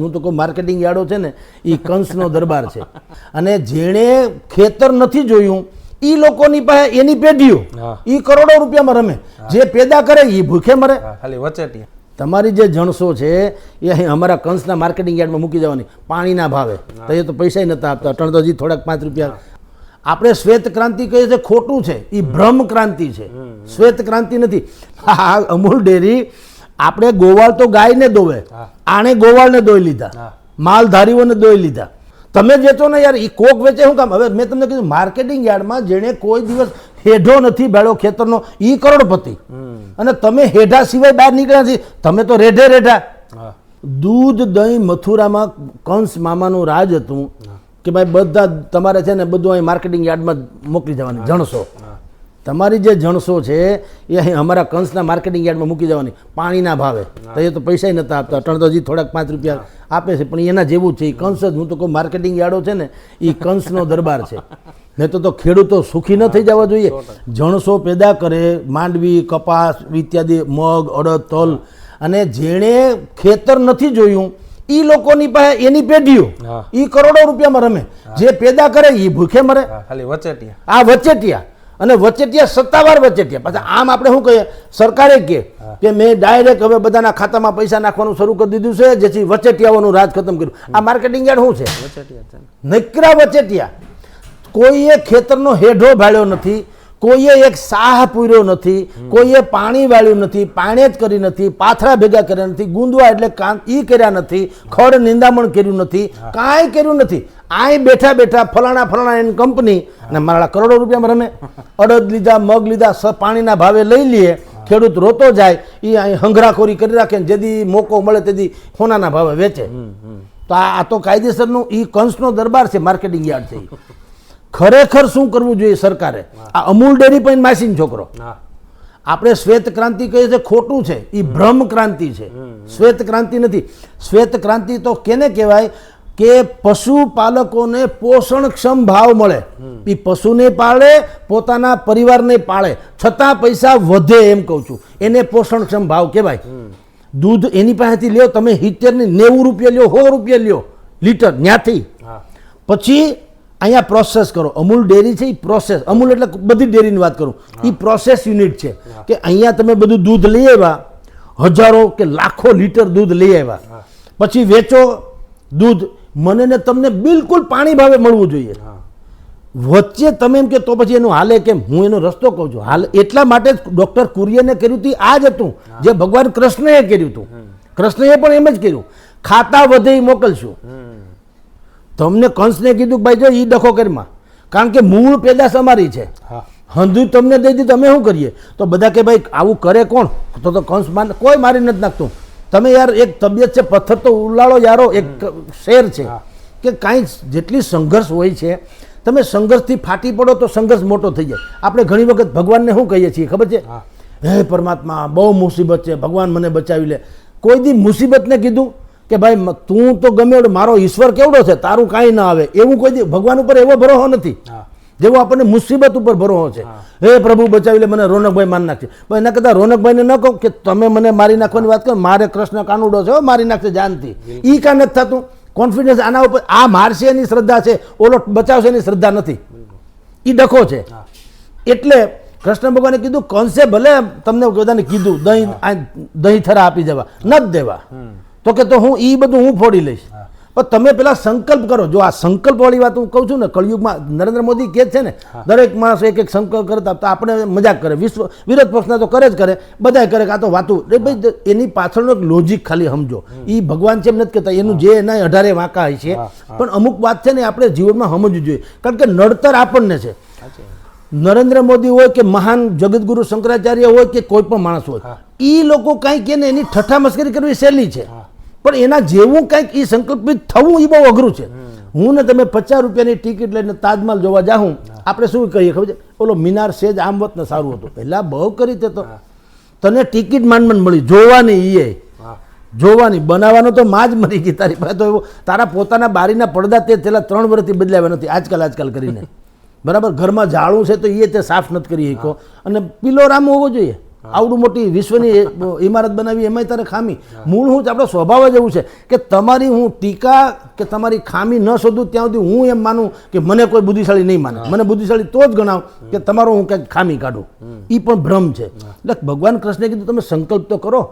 હું તો કહું માર્કેટિંગ યાર્ડો છે ને એ કંસનો દરબાર છે. અને જેણે ખેતર નથી જોયું એ લોકોની પાસે એની પેઢીઓ એ કરોડો રૂપિયામાં રમે. જે પેદા કરે એ ભૂખે મરે. ખાલી વચેટિયા. તમારી જે જણસો છે એ અહીં અમારા કંસના માર્કેટિંગ યાર્ડમાં મૂકી જવાની પાણીના ભાવે. તો એ તો પૈસા નતા આપતા. અટણ તો હજી થોડાક પાંચ રૂપિયા. આપણે શ્વેત ક્રાંતિ કહીએ છીએ ખોટું છે. એ ભ્રમ ક્રાંતિ છે. શ્વેત ક્રાંતિ નથી. અમૂલ ડેરી આપણે ગોવાળ તો ગાયને દોવે. આણે ગોવાળને દોઈ લીધા. માલધારીઓને દોઈ લીધા. તમે વેચો ને યાર એ કોક વેચે શું કામ? હવે મેં તમને કીધું માર્કેટિંગ યાર્ડમાં જેણે કોઈ દિવસ હેઢો નથી ભેળો ખેતરનો એ કરોડપતિ. અને તમે હેઢા સિવાય બહાર નીકળ્યા નથી. તમે તો રેઢે રેઢા. દૂધ દહીં મથુરામાં કંસ મામાનું રાજ હતું કે ભાઈ બધા તમારે છે ને બધું અહીં માર્કેટિંગ યાર્ડમાં મોકલી જવાનું જણસો. તમારી જે જણસો છે એ અહીં અમારા કંસના માર્કેટિંગ યાર્ડમાં મૂકી જવાની પાણીના ભાવે. તો એ તો પૈસા નતા આપતા. અટણ તો હજી થોડાક પાંચ રૂપિયા આપે છે પણ એના જેવું છે. એ કંસ જ હું તો કહું માર્કેટિંગ યાર્ડો છે ને એ કંસનો દરબાર છે. નહીં તો તો ખેડૂતો સુખી ન થઈ જવા જોઈએ. જણસો પેદા કરે માંડવી કપાસ ઇત્યાદિ મગ અડદ તલ. અને જેણે ખેતર નથી જોયું એ લોકોની પાસે એની પેઢીઓ. એ કરોડો રૂપિયામાં રમે. જે પેદા કરે એ ભૂખે મરે. ખાલી વચેટિયા. આ વચેટિયા. અને વચેટિયા સત્તાવાર વચેટિયા પાછા આમ આપણે શું કહીએ? સરકારે કહે કે મેં ડાયરેક્ટ હવે બધાના ખાતામાં પૈસા નાખવાનું શરૂ કરી દીધું છે જેથી વચેટિયાઓનું રાજ ખતમ કર્યું. આ માર્કેટિંગ યાર્ડ શું છે? વચેટિયા છે ને. નકરા વચેટિયા કોઈએ ખેતરનો હેઢો ભાળ્યો નથી કોઈએ એક સાહ પૂર્યો નથી કોઈએ પાણી વાળ્યું નથી પાણી જ કરી નથી પાથરા ભેગા કર્યા નથી ગુંદવા એટલે કામ ઈ કર્યા નથી ખડ નિંદામણ કર્યું નથી કાંઈ કર્યું નથી. આય બેઠા બેઠા ફલાણા ફલાણા એની કંપની અને મારા કરોડો રૂપિયામાં રમે. અડદ લીધા મગ લીધા સ પાણીના ભાવે લઈ લઈએ ખેડૂત રોતો જાય એ અહીં હંગરાખોરી કરી રાખે ને જેદી મોકો મળે તેથી સોનાના ભાવે વેચે. તો આ આ તો કાયદેસરનું ઈ કંસનો દરબાર છે માર્કેટિંગ યાર્ડ છે. ખરેખર શું કરવું જોઈએ સરકારે? આ અમૂલ ડેરી પણ માસીન છોકરો. આપણે શ્વેત ક્રાંતિ કહીએ છીએ ખોટું છે. એ ભ્રમ ક્રાંતિ છે. શ્વેત ક્રાંતિ નથી. શ્વેત ક્રાંતિ તો કેને કહેવાય? કે પશુપાલકોને પોષણક્ષમ ભાવ મળે. એ પશુને પાળે પોતાના પરિવારને પાળે. છતાં પૈસા વધે એમ કહું છું. એને પોષણક્ષમ ભાવ કહેવાય. દૂધ એની પાસેથી લ્યો તમે હિત્તેરની નેવું રૂપિયા લ્યો સો રૂપિયા લ્યો લીટર ન્યાથી. પછી અહીંયા પ્રોસેસ કરો. અમૂલ ડેરી છે એ પ્રોસેસ અમૂલ એટલે બધી ડેરીની વાત કરું. એ પ્રોસેસ યુનિટ છે. કે અહીંયા તમે બધું દૂધ લઈ આવ્યા હજારો કે લાખો લીટર દૂધ લઈ આવ્યા. પછી વેચો દૂધ. મને ને તમને બિલકુલ પાણી ભાવે મળવું જોઈએ. વચ્ચે તમે એમ કે તો પછી એનું હાલે કેમ? હું એનો રસ્તો કહું છું. હાલ એટલા માટે જ ડૉક્ટર કુરિયને કર્યું હતું આ જ હતું. જે ભગવાન કૃષ્ણએ કર્યું હતું કૃષ્ણએ પણ એમ જ કર્યું. ખાતા વધે એ મોકલશું. તમને કંસને કીધું કે ભાઈ જો એ ડખો કરીમાં કારણ કે મૂળ પેદાશ અમારી છે. હા. હંધુ તમને દઈ દીધું અમે શું કરીએ? તો બધા કે ભાઈ આવું કરે કોણ? તો તો કંસ માન કોઈ મારી નથી નાખતું. તમે યાર એક તબિયત છે પથ્થર તો ઉલાળો યારો એક શેર છે કે કાંઈ જેટલી સંઘર્ષ હોય છે તમે સંઘર્ષથી ફાટી પડો તો સંઘર્ષ મોટો થઈ જાય. આપણે ઘણી વખત ભગવાનને શું કહીએ છીએ ખબર છે? હા. પરમાત્મા બહુ મુસીબત છે ભગવાન મને બચાવી લે. કોઈ દી મુસીબતને કીધું કે ભાઈ તું તો ગમે મારો ઈશ્વર કેવડો છે? તારું કાંઈ ના આવે. એવું કોઈ ભગવાન ઉપર એવો ભરોસો નથી. જેવો આપણને મુસીબત ઉપર ભરવો છે. હે. પ્રભુ બચાવી લે મને રોનકભાઈ મારી નાખશે પણ એના કરતાં રોનકભાઈને ન કહું કે તમે મને મારી નાખવાની વાત કરો મારે કૃષ્ણ કાનુડો છે મારી નાખશે જાનથી. ઈ કાં નથી થતું. કોન્ફિડન્સ આના ઉપર આ મારશે એની શ્રદ્ધા છે ઓલો બચાવશે એની શ્રદ્ધા નથી. એ ડખો છે. એટલે કૃષ્ણ ભગવાને કીધું કોન્સે ભલે તમને બધાને કીધું દહીં દહીં થરા આપી દેવા ન જ દેવા. તો કે તો હું એ બધું હું ફોડી લઈશ. તમે પેલા સંકલ્પ કરો. જો આ સંકલ્પ વાળી વાત હું કહું છું ને કળિયુગમાં નરેન્દ્ર મોદી કહે છે ને દરેક માણસ એક એક સંકલ્પ કરતા તો આપણે મજાક કરે. વિશ્વ વિરોધ પક્ષના તો કરે જ કરે. બધાય કરે કે આ તો વાતું એ ભાઈ એની પાછળનો એક લોજિક ખાલી સમજો. એ ભગવાન છે એમ નથી કહેતા. એનું જે એના અઢારે વાંકા હોય છે. પણ અમુક વાત છે ને આપણે જીવનમાં સમજવું જોઈએ. કારણ કે નડતર આપણને છે. નરેન્દ્ર મોદી હોય કે મહાન જગતગુરુ શંકરાચાર્ય હોય કે કોઈ પણ માણસ હોય એ લોકો કાંઈ કે ને એની ઠઠ્ઠા મસ્કરી કરવી સહેલી છે. પણ એના જેવું કંઈક એ સંકલ્પિત થવું એ બહુ અઘરું છે. હું ને તમે પચાસ રૂપિયાની ટિકિટ લઈને તાજમહલ જોવા જાઉં આપણે શું કહીએ ખબર છે? ઓલો મિનાર સેજ આમ વત ને સારું હતું. પહેલા બહુ કરી તે તો તને ટિકિટ માંડ માંડ મળી. જોવાની એ. જોવાની. બનાવવાનો તો માં જ મરી ગઈ. તારી પાસે તો એવો તારા પોતાના બારીના પડદા તે છેલ્લા ત્રણ વર્ષથી બદલાવ્યા નથી. આજકાલ આજકાલ કરીને. બરાબર? ઘરમાં ઝાડું છે તો એ તે સાફ નથી કરી શકો અને પિલો રામ હોવો જોઈએ. આવડું મોટી વિશ્વની ઇમારત બનાવી, એમાંય તારે ખામી. મૂળ હું આપણો સ્વભાવ જ એવું છે કે તમારી હું ટીકા કે તમારી ખામી ન શોધું ત્યાં સુધી હું એમ માનું કે મને કોઈ બુદ્ધિશાળી નહીં માને. મને બુદ્ધિશાળી તો જ ગણાવ કે તમારો હું કંઈક ખામી કાઢું. એ પણ ભ્રમ છે. એટલે ભગવાન કૃષ્ણે કીધું, તમે સંકલ્પ તો કરો.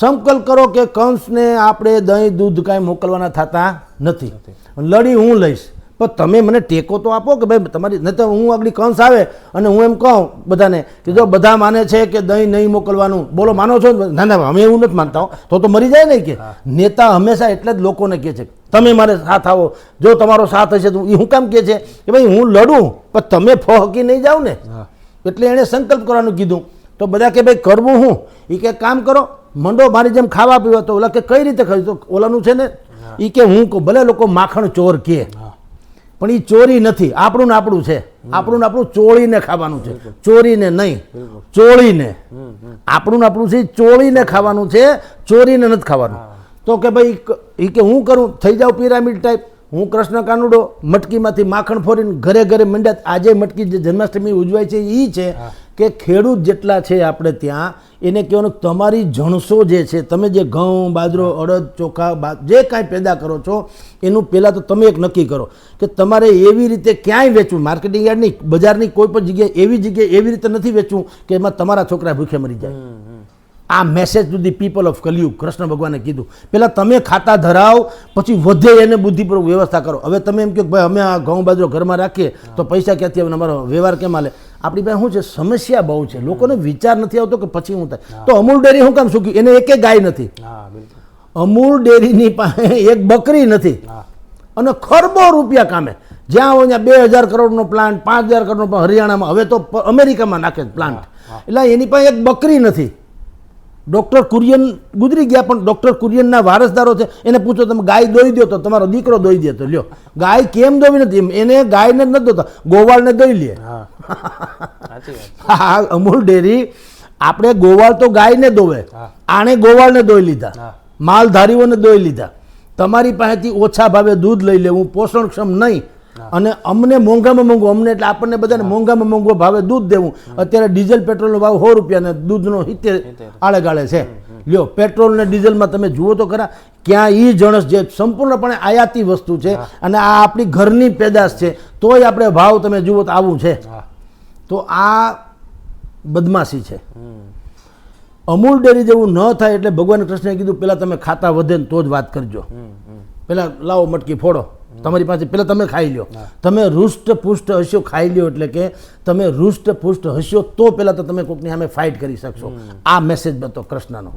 સંકલ્પ કરો કે કંસને આપણે દહીં, દૂધ કાંઈ મોકલવાના થતા નથી. લડી હું લઈશ. પણ તમે મને ટેકો તો આપો કે ભાઈ તમારી નહીં તો હું આગળ કંસ આવે અને હું એમ કહું બધાને કે જો બધા માને છે કે દહીં નહીં મોકલવાનું બોલો માનો છો? ના ના અમે એવું નથી માનતા. તો તો મરી જાય નહીં કે. નેતા હંમેશા એટલે જ લોકોને કહે છે તમે મારે સાથ આવો. જો તમારો સાથ હશે તો એ હું કામ કહે છે? કે ભાઈ હું લડું પણ તમે ફહકી નહીં જાઓ ને. એટલે એણે સંકલ્પ કરવાનું કીધું. તો બધા કે ભાઈ કરવું હું? એ કે કામ કરો. મંડો મારી જેમ ખાવા પીવા. તો ઓલા કે કઈ રીતે ખાઈ તો ઓલાનું છે ને એ કે હું ભલે લોકો માખણ ચોર કે. પણ એ ચોરી નથી. આપણું ને આપણું છે. આપણું ને આપણું ચોળીને ખાવાનું છે. ચોરીને નહીં. ચોળીને. આપણું ને આપણું છે ચોળીને ખાવાનું છે. ચોરીને નથી ખાવાનું. તો કે ભાઈ એ કે હું કરું? થઈ જાઉં પિરામિડ ટાઈપ હું કૃષ્ણ કાનુડો મટકીમાંથી માખણ ફોરીને ઘરે ઘરે મંડ્યા. આજે મટકી જે જન્માષ્ટમી ઉજવાય છે એ છે. કે ખેડૂત જેટલા છે આપણે ત્યાં એને કહેવાનું તમારી જણસો જે છે તમે જે ઘઉં બાજરો અડદ ચોખા જે કાંઈ પેદા કરો છો એનું પહેલાં તો તમે એક નક્કી કરો કે તમારે એવી રીતે ક્યાંય વેચવું. માર્કેટિંગ યાર્ડની બજારની કોઈ પણ જગ્યાએ એવી જગ્યાએ એવી રીતે નથી વેચવું કે એમાં તમારા છોકરા ભૂખે મરી જાય. આ message to the people of કલયુગ Krishna ભગવાને કીધું. પહેલાં તમે ખાતા ધરાવ પછી વધે એને બુદ્ધિપૂર્વક વ્યવસ્થા કરો. હવે તમે એમ કહો ભાઈ અમે આ ઘઉં બાજરો ઘરમાં રાખીએ તો પૈસા ક્યાંથી આવે અમારો વ્યવહાર કેમ હાલે? આપણી પાસે શું છે સમસ્યા બહુ છે. લોકોને વિચાર નથી આવતો કે પછી હું થાય. તો અમૂલ ડેરી શું કામ શું એને એકે ગાય નથી. અમૂલ ડેરીની પાસે એક બકરી નથી. અને ખરબો રૂપિયા કામે. જ્યાં હોય ત્યાં બે હજાર કરોડનો પ્લાન્ટ પાંચ હજાર કરોડનો પણ હરિયાણામાં હવે તો અમેરિકામાં નાખે પ્લાન્ટ. એટલે એની પાસે એક બકરી નથી. ડૉક્ટર કુરિયન ગુજરી ગયા પણ ડૉક્ટર કુરિયનના વારસદારો છે. એને પૂછો તમે ગાય દોઈ દો તો તમારો દીકરો દોઈ દે તો લ્યો. ગાય કેમ દોવી નથી? એને ગાયને જ નથી દોતા. ગોવાળને દોઈ લે. હા અમૂલ ડેરી આપણે ગોવાળ તો ગાયને દોવે. આણે ગોવાળને દોઈ લીધા. માલધારીઓને દોઈ લીધા. તમારી પાસેથી ઓછા ભાવે દૂધ લઈ લેવું પોષણક્ષમ નહીં. અને અમને મોંઘામાં મોંઘું અમને એટલે આપણને બધાને મોંઘામાં મોંઘો ભાવે દૂધ દેવું. અત્યારે ડીઝલ પેટ્રોલનો ભાવ સો રૂપિયા ને દૂધનો સિત્તેર આળે ગાળે છે. લ્યો પેટ્રોલ ને ડીઝલમાં તમે જુઓ તો ખરા ક્યાં એ જણસ જે સંપૂર્ણપણે આયાતી વસ્તુ છે અને આ આપણી ઘરની પેદાશ છે તોય આપણે ભાવ તમે જુઓ તો આવું છે. તો આ બદમાશી છે. અમૂલ ડેરી જેવું ન થાય એટલે ભગવાન કૃષ્ણએ કીધું પહેલાં તમે ખાતા વધે ને તો જ વાત કરજો. પહેલાં લાવો મટકી ફોડો. તમારી પાસે પહેલાં તમે ખાઈ લ્યો. તમે રુષ્ટ પુષ્ટ હસ્યો ખાઈ લ્યો એટલે કે તમે રુષ્ટ પુષ્ટ હસ્યો તો પહેલાં તો તમે કોઈકની સામે ફાઇટ કરી શકશો. આ મેસેજ હતો કૃષ્ણનો.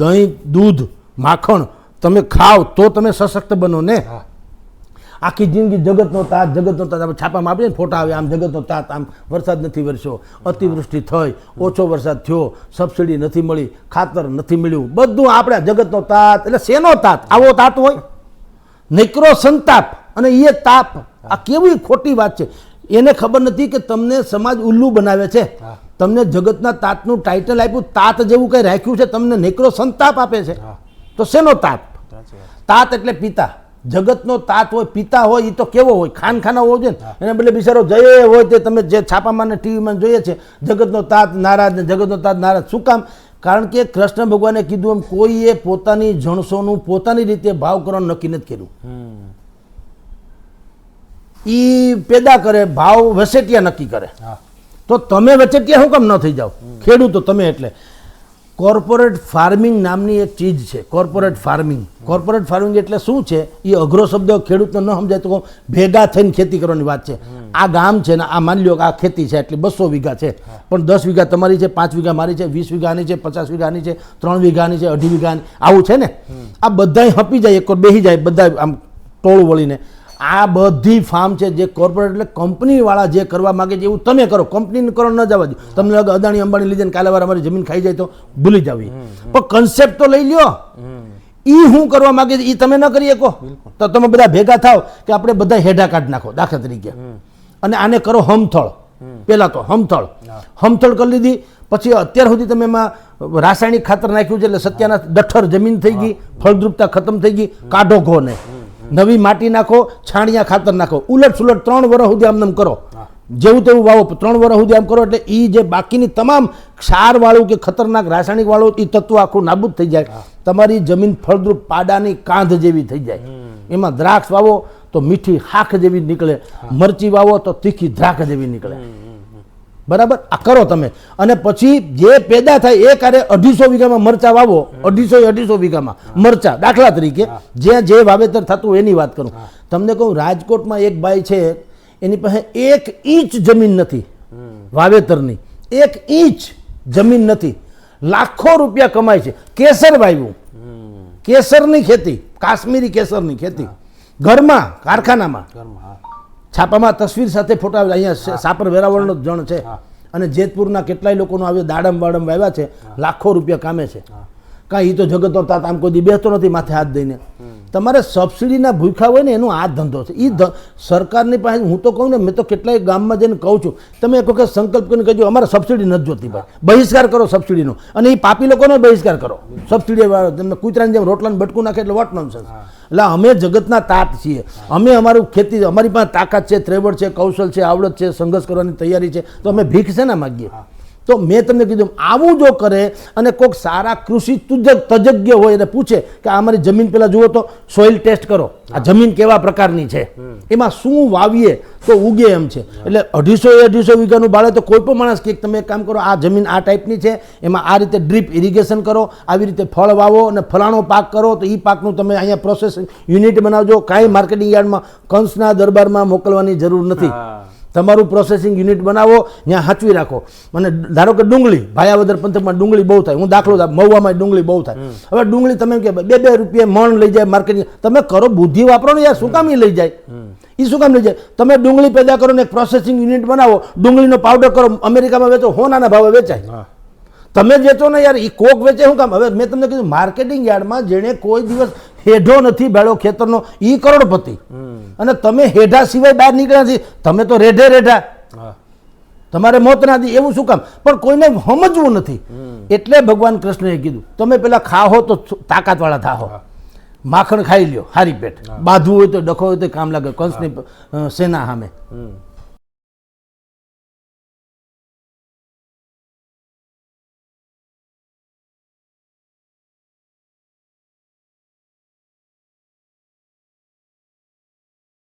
દહીં દૂધ માખણ તમે ખાઓ તો તમે સશક્ત બનો ને. આખી જિંદગી જગતનો તાત જગતનો તાત. આપણે છાપામાં આપીએ ને ફોટા આવે આમ જગતનો તાત આમ વરસાદ નથી વરસ્યો. અતિવૃષ્ટિ થઈ ઓછો વરસાદ થયો સબસિડી નથી મળી ખાતર નથી મળ્યું. બધું આપણે જગતનો તાત એટલે શેનો તાત? આવો તાત હોય. નિકરો સંતાપ અને એ તાપ. આ કેવી ખોટી વાત છે. એને ખબર નથી કે તમને સમાજ ઉલ્લુ બનાવે છે. તમને જગતના તાતનું ટાઇટલ આપ્યું તાત જેવું કંઈ રાખ્યું છે તમને નેકરો સંતાપ આપે છે. તો શેનો તાપ તાત એટલે પિતા. જગતનો તાત હોય પિતા હોય એ તો કેવો હોય? ખાનખાના હોવો જોઈએ ને? એને બદલે બિચારો જય હોય તે તમે જે છાપામાં ને ટીવીમાં જોઈએ છે જગતનો તાત નારાજ ને જગતનો તાત નારાજ. શું કામ? કારણ કે કૃષ્ણ ભગવાને કીધું એમ કોઈએ પોતાની જણસોનું પોતાની રીતે ભાવ કરવાનું નક્કી નથી કર્યું. એ પેદા કરે ભાવ વસેટિયા નક્કી કરે. તો તમે વચેટિયા શું કામ ન થઈ જાઓ? ખેડૂતો તમે એટલે. કોર્પોરેટ ફાર્મિંગ નામની એક ચીજ છે કોર્પોરેટ ફાર્મિંગ. કોર્પોરેટ ફાર્મિંગ એટલે શું છે? એ અઘરો શબ્દ ખેડૂતને ન સમજાય તો ભેગા થઈને ખેતી કરવાની વાત છે. આ ગામ છે ને આ માની લો કે આ ખેતી છે એટલી બસો વીઘા છે. પણ દસ વીઘા તમારી છે પાંચ વીઘા મારી છે વીસ વીઘાની છે પચાસ વીઘાની છે ત્રણ વીઘાની છે અઢી વીઘાની. આવું છે ને? આ બધાય હપી જાય એક બેસી જાય બધા આમ ટોળું વળીને. આ બધી ફાર્મ છે જે કોર્પોરેટ એટલે કંપનીવાળા જે કરવા માગે છે એવું તમે કરો. કંપનીને કરો ન જવા દો. તમને લાગે અદાણી અંબાણી લીધે કાલે વાર અમારી જમીન ખાઈ જાય તો ભૂલી જાવ. પણ કન્સેપ્ટ તો લઈ લ્યો. એ હું કરવા માગે છે એ તમે ન કરી શકો. તો તમે બધા ભેગા થાવ કે આપણે બધા હેડા કાઢ નાખો દાખલા તરીકે. અને આને કરો હમથળ. પહેલા તો હમથળ. હમથળ કરી લીધી પછી અત્યાર સુધી તમે એમાં રાસાયણિક ખાતર નાખ્યું છે એટલે સત્યાના ડઠ્ઠર જમીન થઈ ગઈ ફળદ્રુપતા ખતમ થઈ ગઈ કાઢો ઘોને નવી માટી નાખો છાણિયા ખાતર નાખો. ઉલટ સુલટ ત્રણ વર્ષ સુધી આમ કરો. જેવું તેવું વાવો ત્રણ વર્ષ સુધી આમ કરો એટલે એ જે બાકીની તમામ ક્ષારવાળું કે ખતરનાક રાસાયણિક વાળું એ તત્વ આખું નાબૂદ થઈ જાય. તમારી જમીન ફળદ્રુપ પાડાની કાંધ જેવી થઈ જાય. એમાં દ્રાક્ષ વાવો તો મીઠી હાખ જેવી નીકળે. મરચી વાવો તો તીખી દ્રાક્ષ જેવી નીકળે. બરાબર? આ કરો તમે. અને પછી જે પેદા થાય એ કાર્ય અઢીસો વીઘામાં મરચા વાવો. અઢીસો અઢીસો વીઘામાં મરચા. દાખલા તરીકે જ્યાં જે વાવેતર થતું એની વાત કરું. તમને કહું રાજકોટમાં એક ભાઈ છે એની પાસે એક ઇંચ જમીન નથી વાવેતરની. એક ઇંચ જમીન નથી. લાખો રૂપિયા કમાય છે. કેસર વાવ્યું. કેસરની ખેતી કાશ્મીરી કેસરની ખેતી. ઘરમાં કારખાનામાં. ઘરમાં છાપામાં તસવીર સાથે ફોટા આવે. અહીંયા સાપર વેરાવળનો જ જણ છે. અને જેતપુરના કેટલાય લોકોનો આવ્યો દાડમ વાડમ વાવ્યા છે. લાખો રૂપિયા કામે છે. કાંઈ એ તો જગતો તાત આમ કોઈ દી બેસતો નથી માથે હાથ દઈને તમારે સબસિડીના ભૂખા હોય ને એનો આ ધંધો છે. એ સરકારની પાસે હું તો કહું ને, મેં તો કેટલાય ગામમાં જઈને કહું છું, તમે એક વખત સંકલ્પ કરીને કહેજો, અમારે સબસિડી નથી જોતી ભાઈ. બહિષ્કાર કરો સબસિડીનો. અને એ પાપી લોકોનો બહિષ્કાર કરો. સબસિડી તમને કૂતરાની જેમ રોટલાને બટકું નાખે એટલે વોટ નોનસન્સ એટલે અમે જગતના તાત છીએ. અમે અમારું ખેતી, અમારી પાસે તાકાત છે, ત્રેવડ છે, કૌશલ છે, આવડત છે, સંઘર્ષ કરવાની તૈયારી છે. તો અમે ભીખ છે ને માગીએ? તો મેં તમને કીધું આવું જો કરે અને કોઈક સારા કૃષિ તજજ્ઞ હોય એને પૂછે કે આ અમારી જમીન પેલા જુઓ તો સોઇલ ટેસ્ટ કરો. આ જમીન કેવા પ્રકારની છે? એમાં શું વાવીએ તો ઉગે એમ છે. એટલે અઢીસો એ અઢીસો વીઘાનું બાળે તો કોઈ પણ માણસ કે તમે એક કામ કરો, આ જમીન આ ટાઈપની છે, એમાં આ રીતે ડ્રીપ ઇરિગેશન કરો, આવી રીતે ફળ વાવો અને ફલાણો પાક કરો, તો એ પાકનું તમે અહીંયા પ્રોસેસ યુનિટ બનાવજો. કાંઈ માર્કેટિંગ યાર્ડમાં કંસના દરબારમાં મોકલવાની જરૂર નથી. તમારું પ્રોસેસિંગ યુનિટ બનાવો ત્યાં હાચવી રાખો. અને ધારો કે ડુંગળી ભાયાવદર પંથકમાં ડુંગળી બહુ થાય. હું દાખલો થાય મહુવામાં ડુંગળી બહુ થાય. હવે ડુંગળી તમે કે બે બે રૂપિયા મણ લઈ જાય માર્કેટિંગ તમે કરો બુદ્ધિ વાપરો ને યાર શું કામ લઈ જાય? એ શું કામ લઈ જાય? તમે ડુંગળી પેદા કરો ને એક પ્રોસેસિંગ યુનિટ બનાવો ડુંગળીનો પાવડર કરો અમેરિકામાં વેચો હોનાના ભાવે વેચાય. તમે વેચો ને યાર એ કોક વેચે શું કામ? હવે મેં તમને કીધું માર્કેટિંગ યાર્ડમાં જેણે કોઈ દિવસ હેઢો નથી ભેળો ખેતરનો એ કરોડપતિ. અને તમે હેઢા સિવાય બહાર નીકળ્યા નથી. તમે તો રેઢે રેઢા. તમારે મોત ના દી એવું શું કામ? પણ કોઈને સમજવું નથી. એટલે ભગવાન કૃષ્ણએ કીધું તમે પેલા ખાહો તો તાકાતવાળા થાહો. માખણ ખાઈ લ્યો હારી પેટ. બાંધવું હોય તો ડખો હોય તો કામ લાગે કંસની સેના સામે. હમ.